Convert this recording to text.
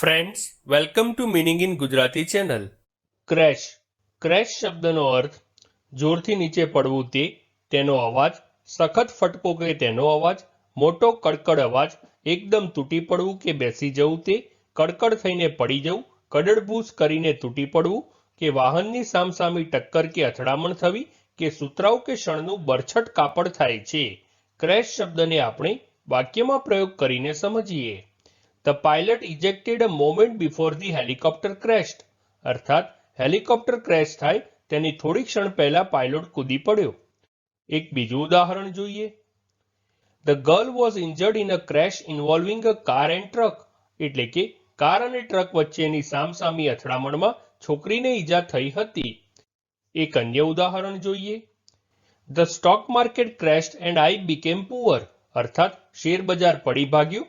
Friends welcome to meaning in Gujarati channel crash crash શબ્દનો અર્થ, જોરથી નીચે પડવું તે, તેનો અવાજ, સખત ફટકો કે તેનો અવાજ, મોટો કડકડ અવાજ, એકદમ તૂટી પડવું કે બેસી જવું તે, કડકડ થઈને પડી જવું, કડડભૂસ કરીને તૂટી પડવું, કે વાહનની સામસામી ટક્કર કે અથડામણ થવી, કે સુતરાઉ કે શણનું બરછટ કાપડ થાય છે. ક્રેશ શબ્દને આપણે વાક્યમાં પ્રયોગ કરીને સમજીએ. The pilot ejected a moment before the helicopter crashed અર્થાત હેલિકોપ્ટર ક્રેશ થાય તેની થોડી ક્ષણ પહેલા પાયલોટ કૂદી પડ્યો. એક બીજું ઉદાહરણ જોઈએ. The girl was injured in a crash involving a car and truck એટલે કે કાર અને ટ્રક વચ્ચેની સામસામી અથડામણમાં છોકરીને ઈજા થઈ હતી. એક અન્ય ઉદાહરણ જોઈએ. The stock market crash and I became poor અર્થાત, શેર બજાર પડી ભાગ્યું